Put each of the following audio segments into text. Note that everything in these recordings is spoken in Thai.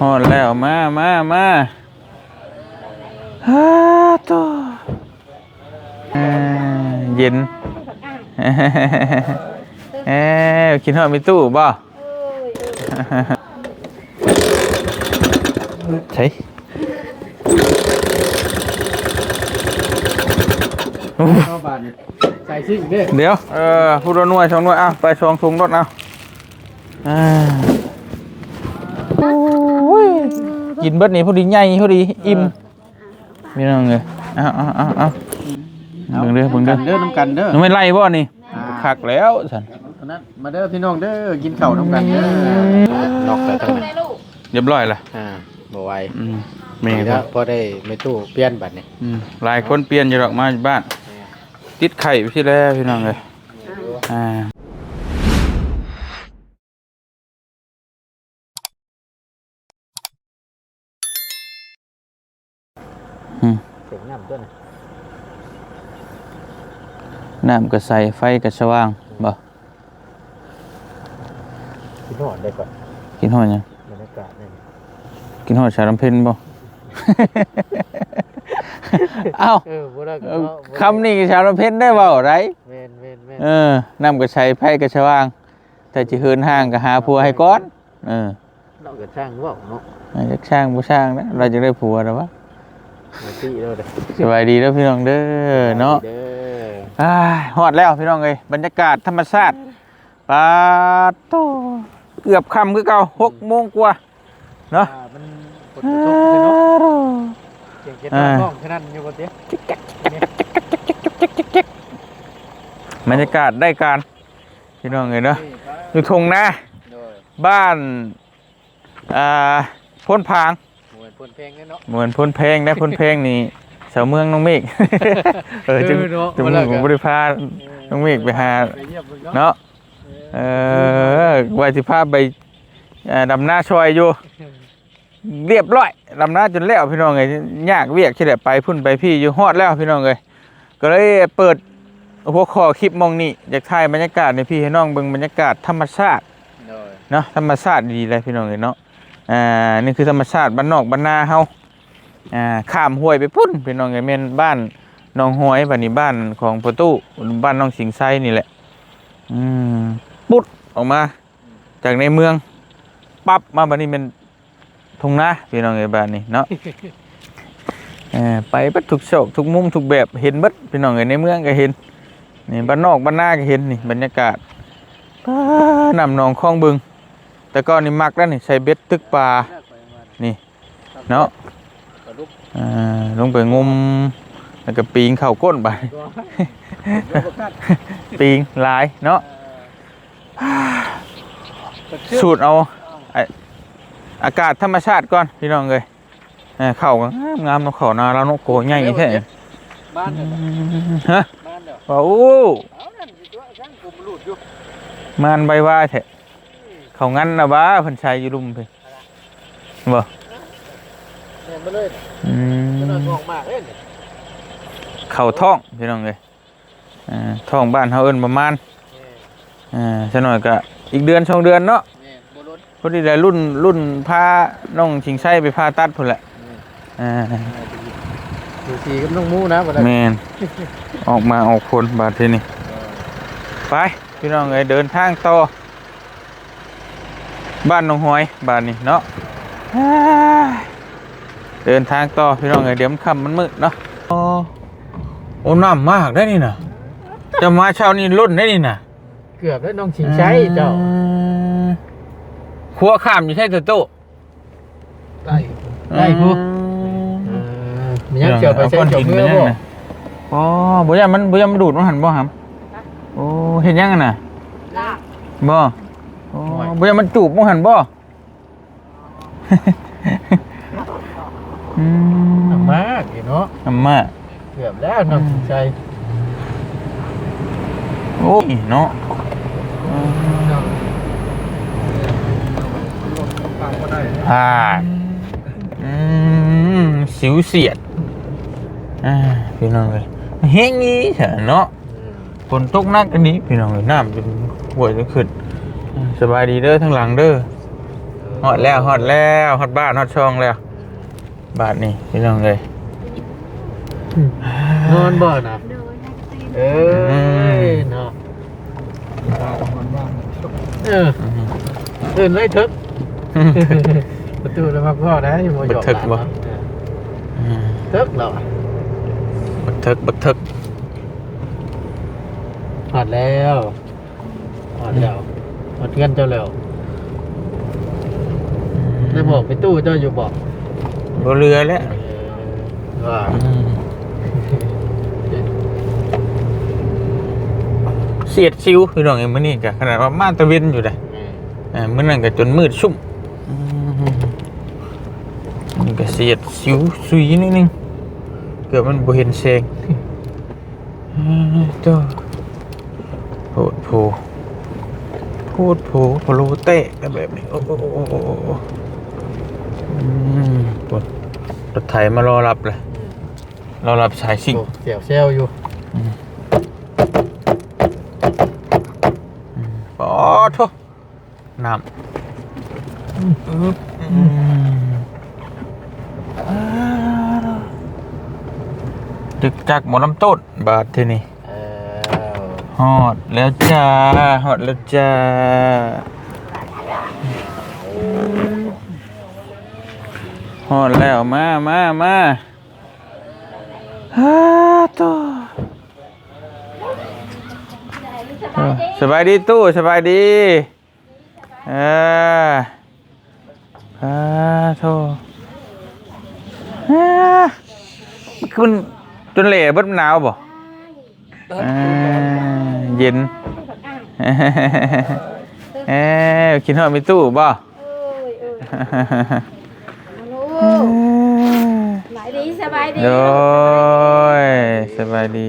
ฮอดแล้วมามามาฮ่าตัวอ่าเย็นเอ้ยกินฮอดมีตู้บ่ใช่เข้าบ้านใส่ซิ่งเด้อเดี๋ยว เออพูดว่าหน่วยสองหน่วยอะไปสองถุงรถเอาอ่าโอ้ย กินเบิดนี่พอดีใหญ่พอดีอิ่มมีน้องเลยเอาเอาเอาเอาเบิ่งเด้อเบิ่งเด้อเด้อน้ำกันเด้อยังไม่ไล่บ่นี่คักแล้วสันตอนนั้นมาเด้อพี่น้องเด้อกินข้าวน้ำกันเด้อล็อกแต่ตั้งนั้นเรียบร้อยละอ่าบ่ไหวอืมแม่นี่คแล้รัวบพอได้ไม่ตู้เปลี่ยนบัดนี่อืมหลายคนเปลี่ยนอยู่หรอกมาบ้าน ติดไข่ไปที่แล้วพี่น้องเลยอ่า ด้วยนะน้ำก็ใส่ไฟก็สว่างบ่กินหอดได้ก่อนกินหอดหยังบรรยากาศนี่กินหอดชาลำเพ็ญบ่เอ้าเออบ่ได้ก็เอ้าคำนี้ก็ชาลำเพ็ญได้เปล่าไรแม่นแม่นแม่นเออน้ำก็ใส่ไฟก็สว่าง แต่จะเฮินห้างก็หาผัวให้ก่อนเออเราก็ช่างเว่าเนาะอยากช่างบ่ช่างนะเราจะได้ผัวแล้ววะ มาตี้เราเด้อสบายดีแล้วพี่น้องเด้อเนาะเด้ออ้ายฮอดแล้วพี่น้องเอ้ยบรรยากาศธรรมชาติปาดโตเกือบค่ำคือเก่าหกโมงกว่าเนาะอ่ามันฝนตกเลยเนาะเสียงเจ็ดน้องแค่นั้นอยู่บ่เตี้ยบรรยากาศได้การพี่น้องเอ้ยเนาะอยู่ทงนาโดยบ้านอ่าพ้นพาง หมวยพ่นเพลงเนาะเหมือนพ้นเพลงได้พ้นเพลงนี่สาวเมืองน้องเมฆ เออจึงเออเนาะจึงมาแล้วผมกันบริพาน้องเมฆไปหาไปเยี่ยมเบิ่งเนาะเนาะเออไว้สิพาไปเอ่อดำหน้าชอยอยู่ เรียบร้อยดำหน้าจนแล้วพี่น้องเอ้ยยากเวียกที่ไหนไปพุ่นไปพี่อยู่ฮอดแล้วพี่น้องเอ้ยก็เลยเปิดหัวข้อคลิปมองนี่อยากถ่ายบรรยากาศในพี่ให้น้องเบิ่งบรรยากาศธรรมชาติโดยเนาะธรรมชาติดีเลยพี่น้องเอ้ยเนาะ อ่านี่คือธรรมชาติบ้านนอกบ้านนาเฮาอ่าข้ามห้วยไปพุ่นพี่น้องเอ้ยแม่นบ้านหนองห้วยบัดนี้บ้านของประตูบ้านน้องสิงไซนี่แหละอืมปุ๊ดออกมา จากในเมืองปั๊บมาบัดนี้เป็นทุ่งนาพี่น้องเอ้ยบ้านนี้เนาะไปบัดทุกโชคทุกมุมทุกแบบเห็นบัดพี่น้องเอ้ยในเมืองก็เห็นนี่บ้านนอกบ้านนาก็เห็นนี่บรรยากาศป้านำหนองคลองบึง แต่ก็นี่มักแล้วนี่ใช้เบ็ดตึกปลานี่เนาะกระลุกอ่าลงไปงมแล้วก็ปีงเข่าก้นไปก็ลูกประคัดปีงหลายเนาะสูตรเอาไอ้อากาศธรรมชาติก่อนพี่น้องเลยเออเข่าก็งามงามเนาะเข่านาแล้วเนาะโกใหญ่แท้บ้านเด้อฮะบ้านเด้อว้าวเอานั่นสิตัวช่างผมรูดอยู่มันใบว่าแท้ เขางั้นนะบ้าเพิ่นใช้อยู่ลุมเพิ่นบ่แม่นมาเลยอืจะนอนมงอกมากเลยเนี่ยเข่าท้องพี่น้องเลยอ่าท้องบ้านเฮาเอิ้นประมาณอ่าซะหน่อยก็อีกเดือนสองเดือนเนาะแม่นบ่รถพอดีได้รุ่นรุ่นพาน้องชิงไส้ไปพาตัดพุ่นแหละอ่าดูสีกับน้องหมูนะบ่ได้แมนออกมาออกคนบาดทีนี้ไปพี่น้องเอ้ยเดินทางต่อ บ้านหนองหอยบ้านนี้เนาะอ่าเดินทางต่อพี่น้องเอ้ยเดี๋ยวมันค่ำมันมืดเนาะโอ้โอ้น้ำมากได้นี่นะจะมาเช้านี้รุ่นได้นี่นะเกือบแล้วน้องชิงชัยเจ้าอ่าครัวข้ามอยู่ใช่ตัวโตได้ได้ผู้เออมีหยังเกี่ยวไปใช้เกี่ยวเมื่อบ่อ๋อบ่ยามันบ่ยามันดูดมันหันบ่หำโอ้เห็นยังกันน่ะบ่ โอ้บ่ยามันจูบบ่หันบ่ อืมมากอยู่เนาะอัมมาเกือบแล้วน้องชิงชัยโอ้ยเนาะอ่าอืมสิวเสียดอ่าพี่น้องเอ้ยเฮงงี้เถอะเนาะฝนตกหนักอันนี้พี่น้องเอ้ยน้ำจนห่วยจะขึ้นอ่า สบายดีเด้อทั้งหลังเด้อฮอดแล้วฮอดแล้วฮอดบ้านฮอดช่องแล้ว บาทนี่พี่น้องเลยนอนบ่นะโดยนักเรียนเอ้ยเนาะเออตื่นเลยทึกประตูแล้วพักพ่อนะอยู่บ่หยอกหลานเนาะทึกเหรอบักเทิกบักเทิกหอดแล้วหอดแล้ว หอดเงินเจ้าแล้วได้บอกไปตู้เจ้าอยู่บอกบ่เรือแล้วเออว่าเสียดซิวพี่น้องเอ้ยมื้อนี้ก็ขนาดว่ามาตะเวนอยู่เด้เอออ่ามื้อนั้นก็จนมืดชุ่มนี่ก็เสียดซิวซุยนิดนึงเกือบมันบ่เห็นแสงอ่าตัวโพดโพโพดโพโพโลเตะกันแบบนี้โอ้โอ้โอ้โอ้โอ้โอ้อืมปวดรถไถมารอรับเลยรอรับสายสิ่งโอ้เสียวเซลอยู่อ๋อโทษน้ำอึ๊บอืมอ่าดึกจักหมอน้ำต้นบาทที่นี่ เอดแล้วจ้าฮอดแล้วจ้าฮอดแล้วมามามาฮ่าตัวสบายดีตู้สบายดีเออฮ่าโทฮ่าคุณจนเหล่บดหนาวบ่อ่า เย็นเอ้ยกินหอดมีตู้บ่โอ้ยเออโอ้สบายดีสบายดีโดยสบายดี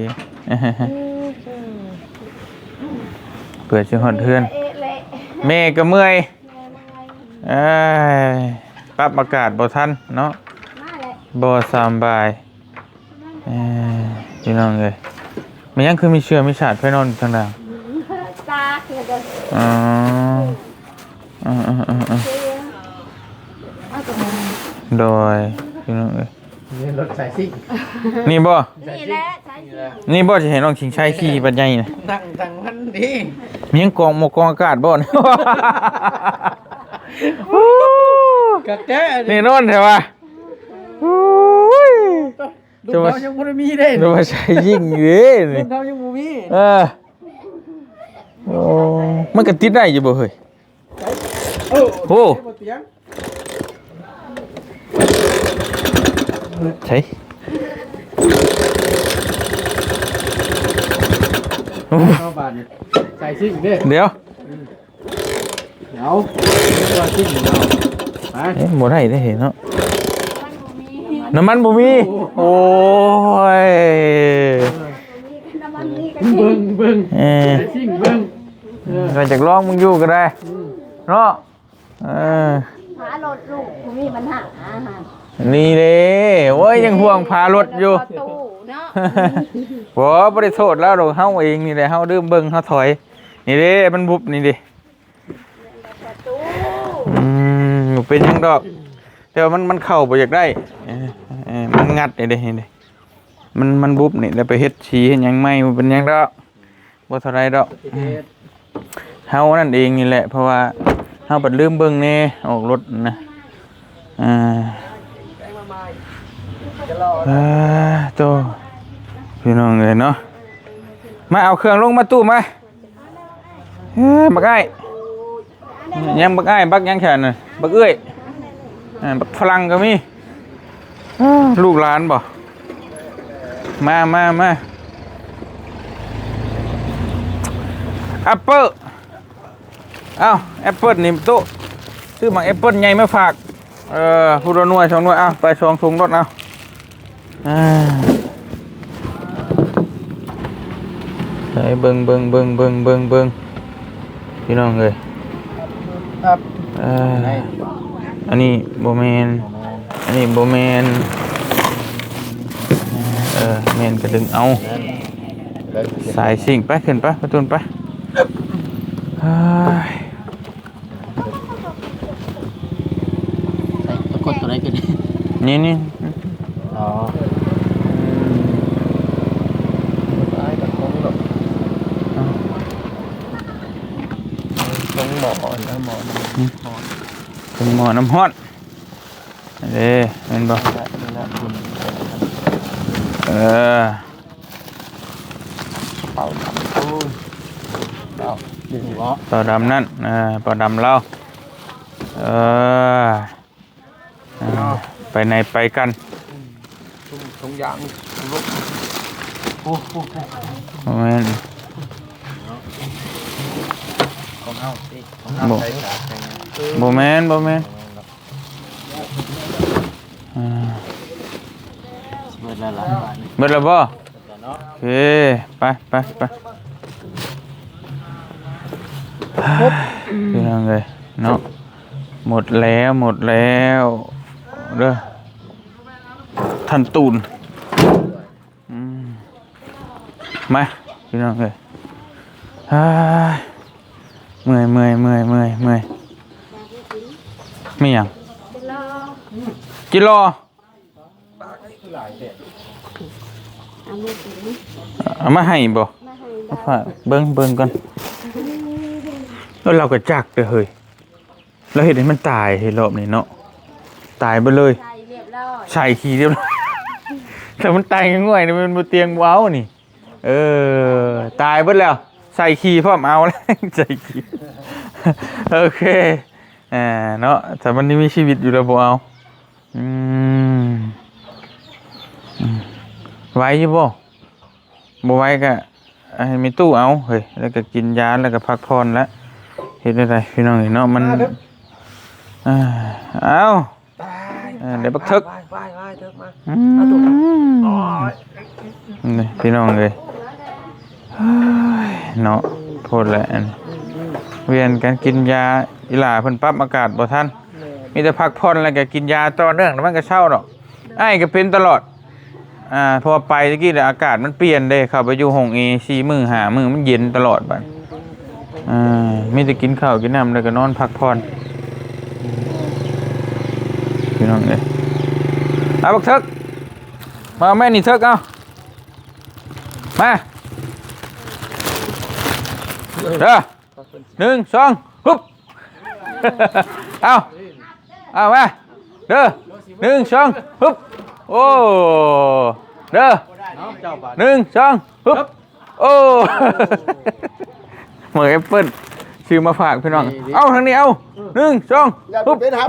เปิดชิงหอดเทือนเอะเละเมย์ก็เมื่อยแม่มาไงเอ้ยปรับอากาศบ่ทันเนาะมาเลยบ่สำบายเอ้ยพี่น้องเลย มันยังคือมีเชื้อมีชาติไฟนอนอยู่ทางด่างตาเกิดจะอ๋ออ๋ออ๋ออ๋ออ๋อเสียเอาตัวนี้โดยพี่น้องเลยนี่รถสายซิ่งนี่บ่นี่แหละใช่สินี่บ่จะเห็นน้องชิงชัยขี่บัดใหญ่นะนั่งทางมันดิมียังกองหมกกองอากาศบ่เนี่ยกะแจ้ดินี่โนอนใช่ปะโอ้ย ลูกเขายังบ่ได้มีได้ดูว่าใช่ยิ่งเด้ลูนี่กเขายังบ่มีเออโอ้มันก็ติดได้อยู่บ่เฮ้ย โอ้โอ้บ่เตียงใช่โอ้เข้าบ้านนี่สายซิ่งเด้เดี๋ยวเดี๋ยวตัวซิ่งเนาะไป เอ๊ะบ่ได้ได้เห็นเนาะมั นบ่มีน้ำมันบ่มีโอ้ยน้ำมันมีกันเบิ่งเบิ่งเออสายซิ่งเบิ่งเออเราจากลองมึงอยู่ก็ได้เนาะเออหารถลูกผมมีปัญหาอาหารนี่เด้โอ้ยยังห่วงพารถอยู่ประตูเนาะบ่บ่ได้โทษแล้วเราเฮาเองนี่แหละเฮาดื้มเบิ่งเฮาถอย นี่เด้มันบุบนี่เด้ประตูอืมบ่เป็นหยังดอกแต่ว่ามันมันเข้าบ่อยากได้เออเออมัน งัดนี่เด้นี่เด้มันมันบุบนี่แล้วไปเฮ็ดฉีเฮ็ดหยังใหม่บ่เป็นหยังดอกบ่เท่าไรดอกเฮ็ดเฮานั่นเองนี่แหละ เพราะว่าเฮาบัดลืมเบิ่งแน่ออกรถนะอ่าอ่าโตพี่น้องเอ้ยเนาะมาเอาเครื่องลงมาตู้มาเอ้ยบักอ้ายยังบักอ้ายบักยังแขนน่ะบักเอ้ยอ่าบักฝรั่งก็มีอ้า ลูกหลานบ่มามามาแอปเปิ้ลเอ้าแอปเปิ้ลนี่ตู้ซื้อมาแอปเปิ้ลใหญ่มาฝากเออผู้ละหน่วยสองหน่วยเอ้าไปสองถุงรถเอาอ่าใส่เบิ่งเบิ่งเบิ่งเบิ่งเบิ่งเบิ่งพี่น้องเอ้ยครับเอ่อไหนอันนี้โบแมน อันนี้โบแมนเออแมนก็ดึงเอานั่นสายสิ่งไปขึ้นไปประตูนไปเฮ้ยกดตัวไหนกันนี่นี่อ๋อตายกับของหรอกของหมอนะหมอนะหมอเป็นหมอน้ำฮอดเด้เห็นบ่และและคุณเออเป่าทำตู้เป่าดึงหัวปลาดำนั่นเออปลาดำเราเออเออไปไหนไปกันทุ่งทุ่งยางลุกโอ้โหแม่นของเฮาสิของเฮาใส่ขาใส่ไงบ่แม่นบ่แม่นอ่า เบิดละหลายบาทนี่เบิดแล้วบ่แต่เนาะโอเค ไปไปไปพี่น้องเลยเนาะหมดแล้วหมดแล้วเด้อท่านตูนอืมมาพี่น้องเลยเฮ้ยเมื่อยเมื่อยเมื่อยเมื่อยเมื่อยไม่หยังจะรอ กิโลเอามือถือเอามาให้บ่มาให้เอาฝากเบิ้งเบิ้งก่อนแล้วเราก็จักเด้อเฮ้ยเราเห็นให้มันตายเฮ้รอบนี้เนาะตายไปเลย ใส่เรียบร้อยใส่ขี้เรียบร้อย แต่มันตายง่ายๆนี่มันบ่เตียงเว้านี่ เออ ตายเบิดแล้ว ใส่ขี้พร้อมเอาแล้ว ใส่ขี้ โอเค อ่า เนาะแต่มันนี่มีชีวิตอยู่แล้วบ่เอา อืมอืมไหวอยู่บ่บ่ไหวก็ให้มีตู้เอาเฮ้ยแล้วก็กินยาแล้วก็พักผ่อนแล้วเฮ็ดได้ไดพี่น้องเอ้ยเนาะมันอ่าเอาเออเดี๋ยวบักทึกไปไปไปเถอะมาอืมนี่พี่น้องเลยเฮ้ยเนาะโทษแหละอันเวียนกันกินยาอีหลาเพิ่นปรับอากาศบ่ทัน มีแต่พักผ่อนแล้วก็กินยาต่อเนื่องแล้วมันก็เช่าดอกไอ้ายก็เป็นตลอดอ่าพอไปตะกี้เนี่ยอากาศมันเปลี่ยนเด้เข้าไปอยู่ห้องเอซีมือหามือมันเย็นตลอดบัดอ่ามีแต่กินข้าวกินน้ำแล้วก็นอนพักผ่อนพี่น้องเอ้ยเอาบักเทิกมาเอาแม่นี่เทิกเอามาเด้อหนึ่งสองฮึบเอา เอามาเด้อหนึ่งสองฮึบโอ้เด้อเนาะเจ้าบาทหนึ่งสองฮึบโอ้เหมือนแอปเปิ้ลซื้อมาฝากพี่น้อง เอาทางนี้เอาหนึ่งสองอย่าฮึบเป็นครับ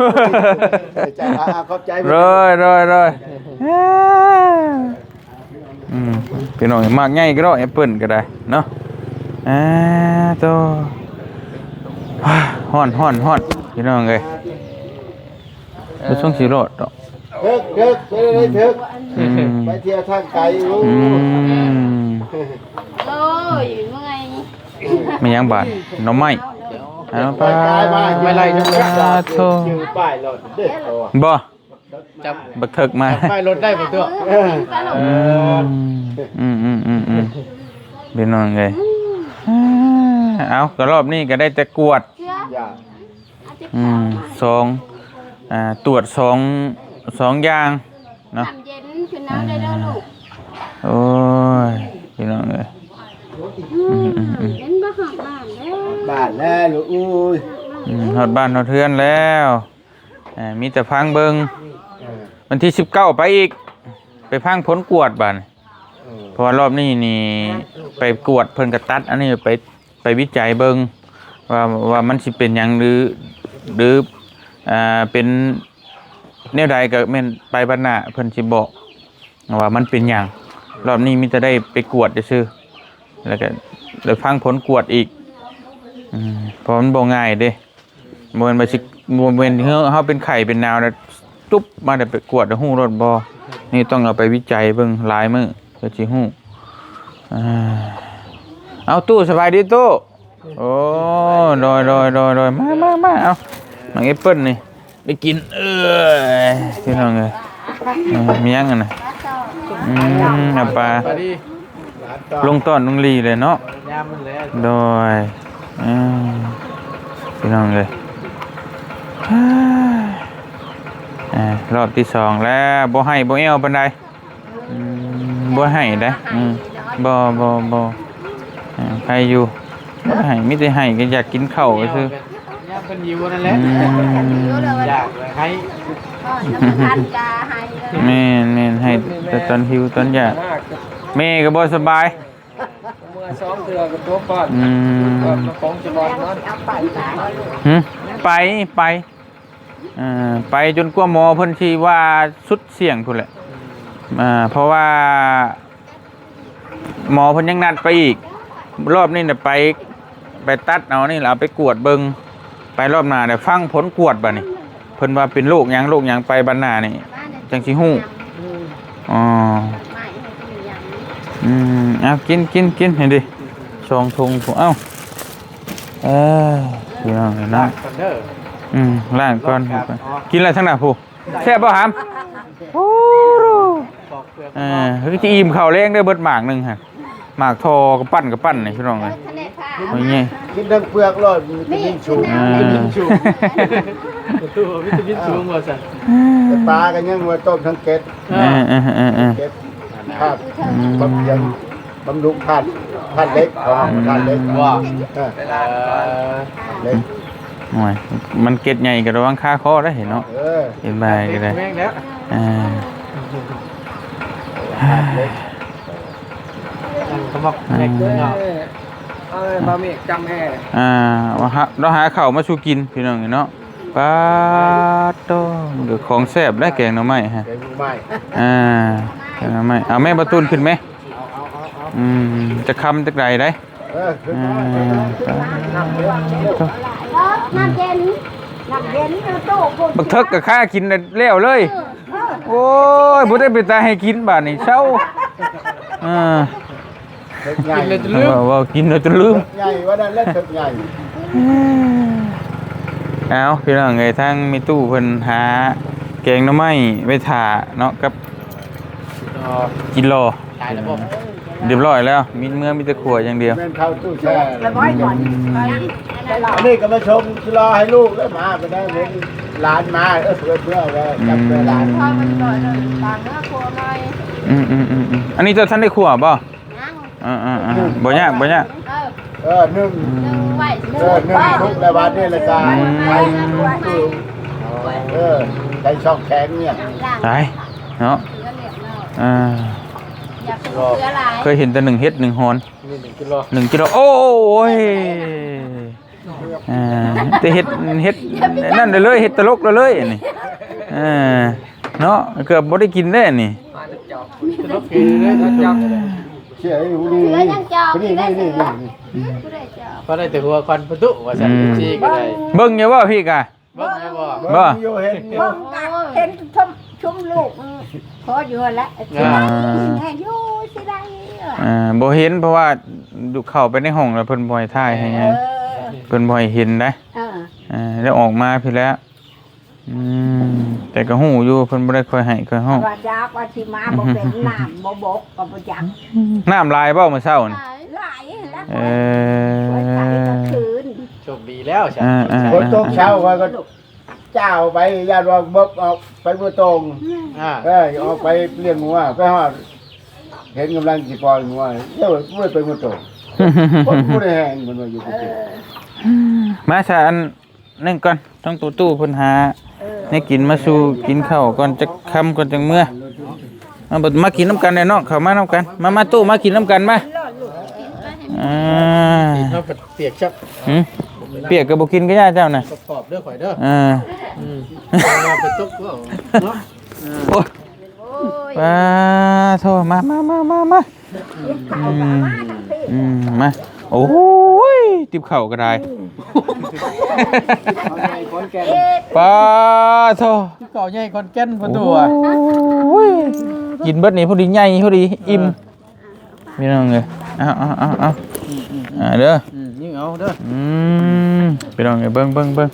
ใจอะขอบใจเรยเรยเรยอืมพี่น้องมากง่ายก็ได้แอปเปิ้ลก็ได้เนาะอ่าตัวฮ้อนฮ้อนฮ้อนพี่น้องเอ้ย บ่ช่วงสิโรดดอกเถิกเถิกไปเลยเถิกอืมไปเที่ยวทางไกลรู้อืมโอ้ยเมื่อไงไม่ยังบาดหน้องไม้เอาไปไม่ไล่จังอ่าโธ่ชื่อป้ายรถเด็กตัวบ่จับบักเถิกมาไปรถได้บ่ตัวเอออืมอืมอืมอืมอืมพี่น้องเอ้ยเอาก็รอบนี้ก็ได้แต่กวดเชื่ออย่าอาทิตย์อืมสอง อ่าตรวจสองสองอย่างเนาะน้ำเย็นคือน้ำได้แล้วลูกโอ้ยพี่น้องเอ้ยอืมเย็นบ้าหอมบ้านแล้วบ้านแล้วลูกอุ้ยอืมฮอดบ้านฮอดเทือนแล้วอ่ามีแต่พังเบิงเออวันที่สิบเก้าไปอีก ไปพังผลกวดบ้านเออเพราะว่ารอบนี้นี่ไปกวดเพิ่นกระตัด อันนี้ไปไปวิจัยเบิงว่าว่ามันสิเป็นหยังหรือหรือ อ่าเป็นแนวใดก็แม่นไปบรรณาเพิ่นสิบอกว่ามันเป็นหยังรอบนี้มีแต่ได้ไปกวดซื่อแล้วก็แล้ฟังผลกวดอีกอืมเพราะมันบ่ง่ายเด้บ่แม่นว่าสิบ่แม่นเฮาเฮาเป็นไข้เป็นหนาวแล้วตุ๊บมาได้ไปกวดฮู้รถบ่นี่ต้องเอาไปวิจัยเบิ่งหลายมื้อเพื่อสิฮู้อ่าเอาตู้สบายดีตู้โอ้โดยโดยโดยโดยมามามาเอา น้องแอปเปิ้ลนี่ไปกินเอ้ยพี่น้องเอ้ยเออมียังกันนะอืมเอาปลาไปดิลงต้อนลงลีเลยเนาะยามมันแล้วโดยอืมพี่น้องเลยอ่ารอบที่สองแล้วบ่ให้บ่เอวปานใดอืมบ่ให้ได้ออืมบ่บ่บ่อ่าใครอยู่บ่ให้มีแต่ให้ก็อยากกินข้าวก็คือ เนี่ยเป็นอยู่นั่นแหละอืมอยากเลยให้ก็น้ำพันกาให้เลยแม่นแม่นให้แต่ตอนหิวตอนอยากแม่ก็บ่สบายเมื่อสองเดือนกับตัวป้อนอืมก็ของจะบอลนอนเอาไปตายหึไปไปอ่าไปจนกว่าหมอเพิ่นสิว่าสุดเสี่ยงพุ่นแหละอ่าเพราะว่า หมอเพิ่นยังนัดไปอีก รอบนี้น่ะไป ไปตัดเอานี่ล่ะเอาไปกวดเบิงไป รอบหน้าเนี่ยฟังผลกวดบัดนี้เพิ่นว่าเป็นโรคหยังโรคหยังไปบัดหน้านี่ จังสิฮู้ อ๋อไม่ให้เป็นอย่างนี้อืมเอากินกินกินเห็นดิสองถุงผมเอ้าเออพี่น้องเห็นนะคอนเดอร์อืมล้างก่อนกินอะไรทั้งนั้นผู้แซ่บบ่หามโอ้โหปอกเปลือกเออคือจะอิ่มข้าวแรงได้เบิดหมากหนึงฮะหมากทอกับปั้นกับปั้นนี่พี่น้องเอ้ย ทะเลผ้าโอ้ยไงกินทั้งเปลือกรอดมีแต่ยิ่งสูงอ่าชูประตูวิตามินสูงกว่าสันแต่ปลากันยังว่าต้มทั้งเกล็ดเออเออเออเออ เกล็ดธาตุบำยังบำรุงธาตุธาตุเล็กของธาตุเล็กว่าเออเอ่อเล็กโอ้ยมันเก็ดใหญ่ก็ระวังค่าคอได้เห็นเนาะเออเห็นใบก็ได้แม่งแล้วอ่าธาตุเล็กเขาบอกแม่งเนาะ เอ้ยบะหมี่จำแห่อ่าว่าฮะเราหาข้าวมาสู่กินพี่น้องเนาะปลาดโตเดี๋ยวของแซ่บและแกงหน่อไม้ฮะแกงไม้อ่าแกงหน่อไม้เอาแม่ประตูนขึ้นไหมเอาเอาเอาเอาอืมจะคำจะไกลได้เออขึ้นอ่ามาขึ้นมาน้ำเย็นน้ำเย็นเอาตู้ปุ่นบักเทิกกับข้ากินได้แล้วเลยโอ้ยบ่ได้ไปตาให้กินบาดนี้เช้าอ่า ถึกใหญ่กินเลยจะลืม ว่าว่ากินแล้วจะลืม ใหญ่ว่านั้นแล้วถึกใหญ่เอาพี่น้องเอ้ยทางมีตู้เพิ่นหาแกงหน่อไม้ไว้ถ่าเนาะกับกิโลตายแล้วผมเรียบร้อยแล้ว มีเมื่อมีแต่ขวดอย่างเดียวเป็นเข้าตู้แช่ระบอยก่อนอันนี้ก็มาชมรอให้ลูกแล้วมาไปได้เห็นหลานมาเออเพื่อเพื่อว่าจำเพื่อหลานพอมันก่อนเลยตอนเนื้อครัวหน่อยอืมอืมอืมอืมอันนี้เจ้าท่านได้ขวบบ่นั่ง อ่าอ่าอ่าบ่ยากบ่ยาก เออเออหนึ่งหนึ่งไหวเออหนึ่งทุกแล้ววันนี้ละกาไปเออใช้ช่องแข็งเนี่ยไปเนาะเสือเหลี่ยมเนาะอ่าอยากเป็นเสือลายเคยเห็นแต่หนึ่งเฮ็ดหนึ่งฮอนนี่หนึ่งกิโลหนึ่งกิโลโอ้ยอ่าแต่เฮ็ดเฮ็ดนั่นได้เลยเฮ็ดตลกได้เลยอันนี้อ่าเนาะเกือบบ่ได้กินได้อันนี่กิโลกินเลยนะจ๊ะ เชื่อไอ้หูนี่เสือยังจอบนี่นี่นี่นี่นี่ไม่ได้จอบพอได้แต่หัวควันประตูว่าสันซีก็ได้เบิ่งอยู่บ่พี่กะเบิ่งได้บ่บ่โยเห็นอยู่เบิ่งกักเห็นชมชมลูกพออยู่แล้วสิได้แห่อยู่สิได้อ่าบ่เห็นเพราะว่าดูเข้าไปในห้องแล้วเพิ่นบ่ให้ถ่ายให้ไงเออเพิ่นบ่ให้เห็นนะเอออ่าแล้วออกมาพี่แล้ว อืมแต่ก็ฮู้อยู่เพิ่นบ่ได้ค่อยให้ค่อยเฮาว่าจากว่าสิมาบ่เป็นน้ำบ่บกก็บ่จักน้ำลายบ่มื้อเช้านี่หลายแล้วเอไว้ใส่กลางอคืนโชคดีแล้วฉันอ่าอ่าฝนตกเช้าว่าก็เจ้าไปญาติว่าบกออกไปเมื่อตรงอ่าเออออกไปเลี้ยงงัวไปฮอดเห็นกำลังสิปล่อยงัวเดี๋ยวไม่ไปเมื่อตรงคนผู้ใดแห้งมันว่าอยู่ที่เกิดมาซะอันนั่นก่อนต้องตู้ตู้เพิ่นหา ให้กินมาสู่กินข้าวก่อนจะค่ำก่อนจังเมื่อเอาบ่มากินน้ำกันแน่เนาะเข้ามาน้ำกัน มามาตู้มากินน้ำกันมาอ่าเอาเปียกชับหืมเปียกก็บ่กินก็ย่าเจ้าน่ะประกอบเด้อข่อยเด้ออ่าอืมเอาไปตุกก็เนาะโอ้ยปลาโทมามามามามาอืมอืมมาโอ้ยติบเข่าก็ได้ ปลาโทที่เก่าใหญ่คอนแก่นประตูโอ้อะยกินเบิดนี่พอดีใหญ่พอดีอิ่มมีน้องเลยเอาเอาเอาเอาอ่าเด้ออืมยิ่งเอาเด้ออืมไปน้องเลยเบิ้งเบิ้งเบิ้ง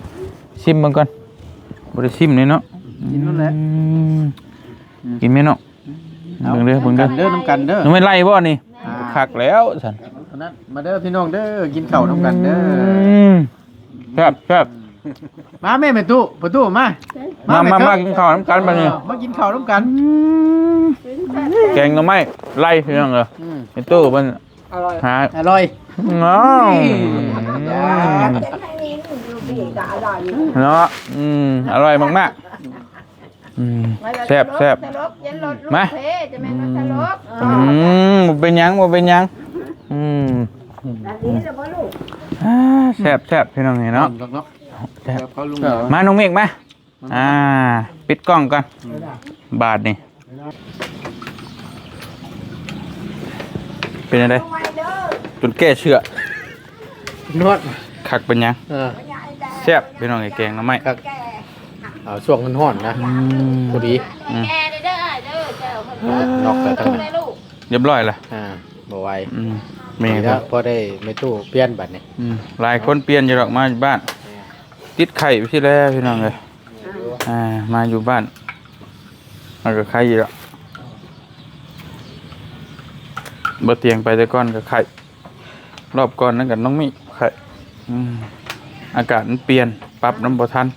ชิมเบิ้งก่อนบ่ได้ชิมเลยเนาะกินนั่นแหละอืมกินไหมเนาะเบิ่งเด้อเบิ่งเด้อเด้อน้ำกันเด้อหนูไม่ไล่บ่นี่คักแล้วสันนั้นมาเด้อพี่น้องเด้อกินข้าวน้ำกันเด้อ มครับครับมาแม่แม่ตู้ประตูมา มาแมามาเถิกินข้าวน้ำกันมาเนี่ยออมากินข้าวน้ำกัน แกงหน่อไม้ไล่พี่น้องเหรออืมไอ้ตู้มันอร่อยหาอร่อยน้องเป็นทางนี้อยู่ดีก็อร่อยเนาะอืมอร่อยมากๆอืมแซ่บแซ่บทะลกยันรถลูกมาเพจะแม่นว่าทะลกอืมบ่เป็นหยังบ่เป็นหยังอืม อันนี้จะบ่ลูกอ่าแซ่บแซ่บพี่น้องนี่เนาะเนาะแซ่บเขาลุงมาน้องเมฆมาอ่า ปิดกล้องก่อนบาทนี่เป็นอะไรไว้เด้อจนแก้เชื่อนวดคักเป็นหยังเออใหญ่แดงแซ่บพี่น้องไอ้แกงหน้ำไม้ครับแก่เอาช่วงมันห่อนนะอืมพอดีอืมแกเด้อเด้อเด้อเจ้าเพิ่นนอกแต่ทั้งได้นั้นลูกเรียบร้อยละอ่าบ่ไหวอืม แม่นี่คแล้รัวบพอได้ไม่ตู้เปลี่ยนบัดนี้อืมหลายคนเปลี่ยนอยู่หรอกมาอยู่บ้าน ติดไข่ไปที่แล้วพี่น้องเลยอ่ามาอยู่บ้านมากับไข่อยู่แล้วบ่เตียงไปแต่ก่อนกับไข่รอบก่อนนั่นกับน้องมิไข่อืมอากาศมันเปลี่ยนปรับน้ำบ่ทัน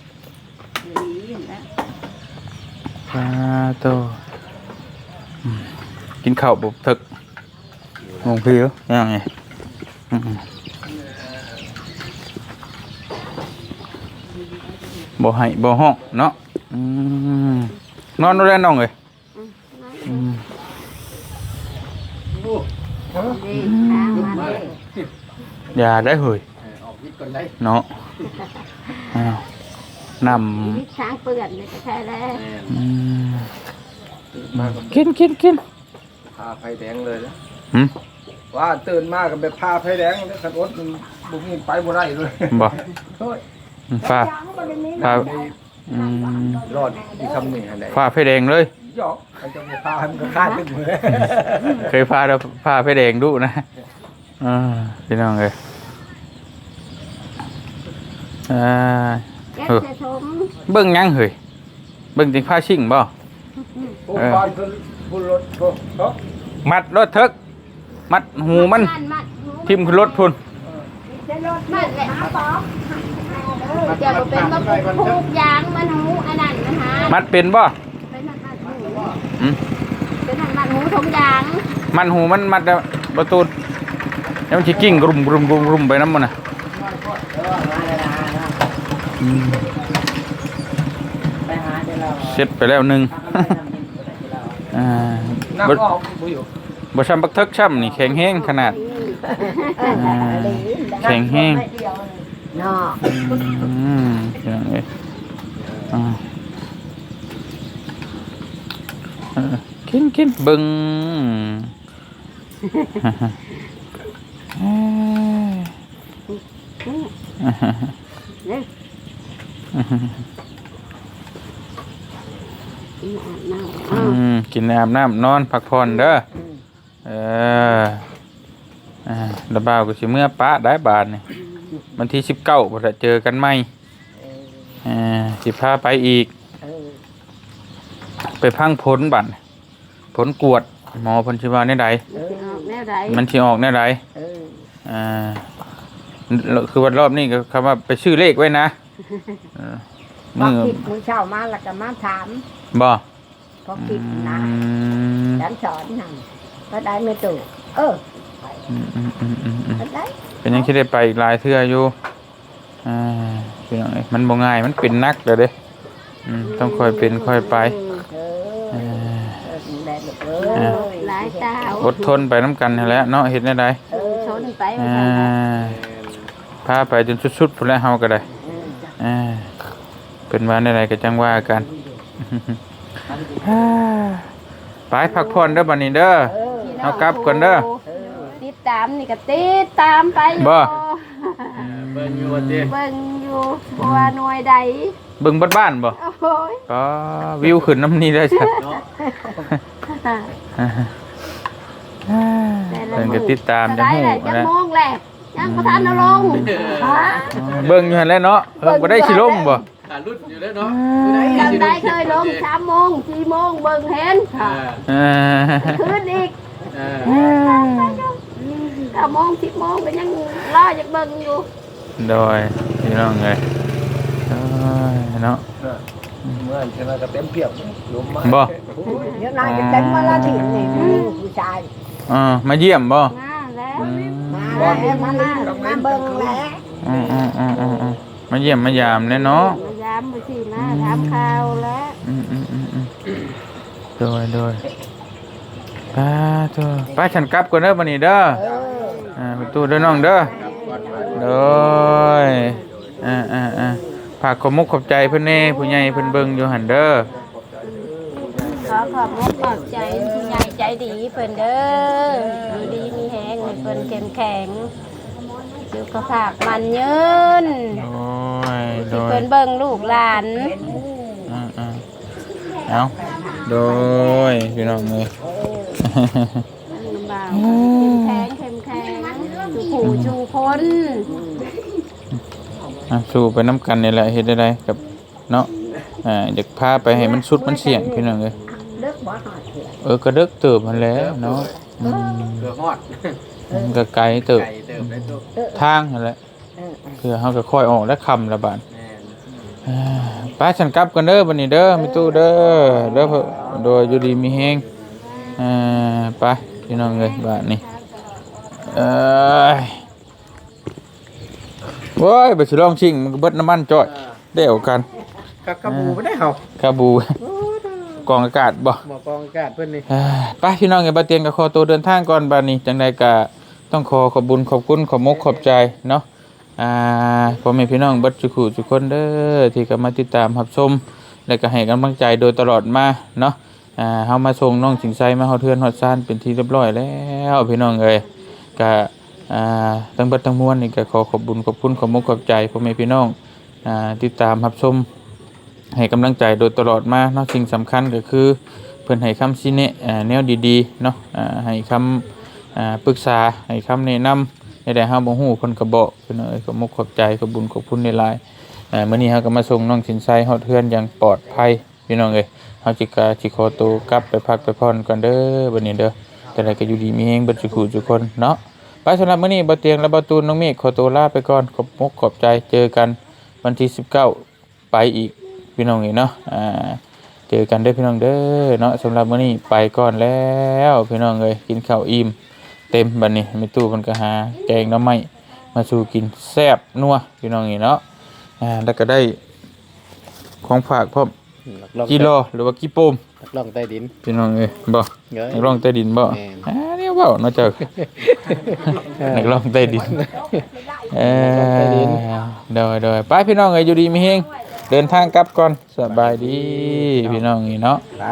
ปลาโตอืมกินข้าวบุบถึก งงพี่เหรอยังไงอืมบ่ให้บ่ห้องเนาะอืมนอนดูแลน้ องเลยอืมดีทางมาเลยอย่าได้เฮ้ยออกนิดก่อนได้เนาะอ้าวนนี่ช้างเปื่อนนี่ก็ใช่แล้วำอืมกินกินกินพาไฟแดงเลยนะหืมว่าตื่นมากับแบบพาไฟแดงแล้วขันรถมันบุกมีไปบ่ได้เลยบ่โอ้ยฟ้าช้างบ่ได้มีฟ้าอืมรอดอีกคำหนึ่งอันไหนฟ้าไฟแดงเลยหยอกมันจะไปพามันก็ฆ่าขึ้นมือเคยพาเราพาไฟแดงดุนะอ่าพี่น้องเลยอ่าแก้ใส่ถุงเบิ่งหยังเฮ้ยเบิ่งจริงพาชิ่งบ่โอ้ก่อนคือบุญรถก็เขามัดรถเถิก มัดหูมันมัดหูทิ่มขึ้นรถพุ่นจะรถมัดแหละหาปอกเจ้าบ่เป็นมาปลูกยางมันหูอันนั้นมันหามัดเป็นบ่เป็นมัดมัดหูอืมเป็นอันมันหูทงยาง มันหูมันมัดแล้วประตูแล้วมันสิกิ้งกรุมกรุมกรุมกรุมไปน้ำมันน่ะอืมเสร็จไปแล้วหนึ่งอ่านั่ง บ่ออกบุอยู่บ่ช้ำบักเทิกช้ำนี่แข็งแห้งขนาดอ่าแข็งแห้งเนาะอืมอย่างนี้อ่าเออกินกินเบิ่งเอ้ยอืมกินอาบน้ำนอนพักผ่อนเด้อ อ เอออ่าระบ่าวก็สิเมื่อป้าได้บาทนี่วันที่สิบเก้าพอจะเจอกันไหมเอ่าสิพาไปอีก ไปพังผลบัตรผลกวด หมอเพันธิวาในใดแนวใดมันที่ออกในใดอ่าคือวันรอบนี้ก็คำว่าไปชื่อเลขไว้นะเออพอมือคิดมื้อเช้ามาแล้วก็มาถามบ่พอคิดนะอืม ฉันสอนนั่น ก็ได้ไม่ถูกเอออืมอืมอืมอืมอืมก็ได้เป็นยังคิดได้ไปอีกหลายเทื่ออยู่อ่าพี่น้องเอ้ยมันบ่ง่ายมันเป็นนักเลยเด้อืมต้องค่อยเป็นค่อยไปเออเออเออได้ลูกเอเอออหลายเจ้าอดทนไปน้ำกันนั่นแหล้วเนาะเฮ็ดได้ไดเออชนไปว่าอ่าซั่นน่ะพาไปจนสุดๆพุ่นแล้วเฮาก็ได้อ่าเป็นว่าได้ไดก็จังว่ากันไปพักผ่อนเด้อบัดนี้เด้อ เออ เอากลับก่อนเด้อติดตามนี่ก็ติดตามไปอยู่บ่ เบิ่งอยู่ว่าติเบิ่งอยู่บ่ว่าหน่วยใดเบิ่งเบัดบ้านบ่โอ้ยก็วิวขึ้นน้ำนี้ได้จ้ะเนาะเพิ่นก็ติดตามจังได้ฮู้แหละจังนะโมงแหละยังบ่ทันเอาลงฮะเบิ่งอยู่หั่นแหล้วเนาะเพิ่นบ่ได้สิลงบ่ขารุ่นอยู่แล้วเนาะจำได้เคยลง3โมง4โมงเบิ่งเห็นอ่าเออ คืนอีก อ่า9โมง10โมงก็ยังรออยากเบิ่งอยู่โดยพี่น้องเอ้ยยเนาะเมื่อชนะก็เต็มเปียกลมมาบ่เดี๋ยวนายจะเต็มมาละถิ่นนี่ผู้หญิงผู้ชายอ่ามาเยี่ยมบ่มาแล้วอืมมาแล้วมามามาเบิ่งแล้วอืมอืมอืมอืมอืมมาเยี่ยมมายามแน่เนาะมายามไปสิมาถามข่าวแล้วอืมอืมอืมอืมโดยโดย ป้าตัวป้าฉันกลับก่อนเด้อบัดนี้เด้อเอออ่าประตูเด้อน้องเด้อโดยอ่าอ่าอ่าฝากขอบมุกขอบใจเพิ่นแน่ผู้ใหญ่เพิ่นเบิ่งอยู่หั่นเด้อขอขอบคุณขอบใจผู้ใหญ่ใจดีเพิ่นเด้ออยู่ดีมีแฮงให้เพิ่นเข้มแข็งสุขภาพมันยืนโดยโดที่ยเพิ่นเบิ่งลูกหลานอ่าอ่าเอาโดยพี่น้องเอ้ย ลำบากเข้มแข็งเข้มแข็งชูผู้ชูคนอะสู้ไปน้ำกันนี่แหละเฮ็ดได้ไดกับเนาะอ่าอยากพาไปให้มันสุดมันเสี่ยงพี่น้องเอ้ยเลิกบ่หอดเถื่อเออก็เดึกเติบมันแหล้วเนาะอืมเกือฮอดมันก็ไกลเติบไก่เติบได้ตัวทางนั่นแหละเออคือเฮาก็ค่อยออกและคำละบาด แม่นอ่าไปฉันกลับกันเด้อบัดนี้เด้อมีตู้เด้อเด้อเพิ่นโดยอยู่ดีมีแฮง อ่าไปพี่น้องเอ้ยบาดนี้เอ้ยโว้ยไปสิลองชิงมันก็เบิดน้ำมันจ่อยเด้วกันกักกระบูไม่ได้เห่าคาบูกองอากาศบ่ หมอกองอากาศเพิ่นนี่เอ้ยไปพี่น้องอย่าบาเตียงกับขอตัวเดินทางก่อนบาดนี้จังใดก็ต้องขอขอบบุญขอบคุณขอบมกขอบใจเนาะอ่าพ่อแม่พี่น้องเบัดจุกุทุกคนเด้อที่ก็มาติดตามรับชมและก็ให้กำลังใจโดยตลอดมาเนาะ อ่าเฮามาส่งน้องสิงไซมาเฮาเทือนฮอดซานเป็นที่เรียบร้อยแล้วพี่น้องเอ้ยก็อ่าทั้งเบิดทั้งมวลนี่ก็ขอขอบบุญขอบคุณขอบมกขอบใจพ่อแม่พี่น้องอ่าติดตามรับชมให้กำลังใจโดยตลอดมาเนาะสิ่งสำคัญก็คือ เพิ่อนให้คำชี้แนะอ่าแนวดีๆเนาะอ่าให้คำอ่าปรึกษาให้คำแนะนำในใดเฮาบ่ฮู้เพิ่นก็บอกเพิ่นเอ้ยก็มกขอบใจขอบบุญขอบคุณในลายๆอ่ามื้อนี้เฮาก็มาส่งน้องสินไซฮอดเฮือนอย่างปลอดภัยพี่น้องเอ้ย เฮาจิกาสิขอตัวกลับไปพักไปพรก่อนเด้อบัดนี้เด้อแต่ใดก็อยู่ดีมีแฮงเบิดสุขทุกคนเนาะไปสำหรับมื้อนี้บ่เตียงและบ่ตูนน้องเมฆขอตัวลาไปก่อนขอบมกขอบใจเจอกันวันที่ 19 ไปอีกพี่น้องเอ้ยเนาะอ่าเจอกันเด้อพี่น้องเด้อเนาะสำหรับมื้อนี้ไปก่อนแล้วพี่น้องเอ้ยกินข้าวอิ่มเต็มบัดนี้มีตู้เพิ่นก็หาแกงหน้ำไม้มาสู่กินแซ่บนัวพี่น้องนี่เนาะอ่าแล้วก็ได้ของฝากพร้อม ลักลองกิโลหรือว่ากิโปมลักลองใต้ดิน พี่น้องเอ้ยบ่เงยนักร้องใต้ดินบ่แม่นอ่าเนี่ยเว้าเนาะเจ้านักร้องใต้ดินเออเดี๋ยวๆไปพี่น้องเอ้ยอยู่ดีมีเฮงเดินทางกลับก่อนสบายดีพี่น้องนี่เนาะไป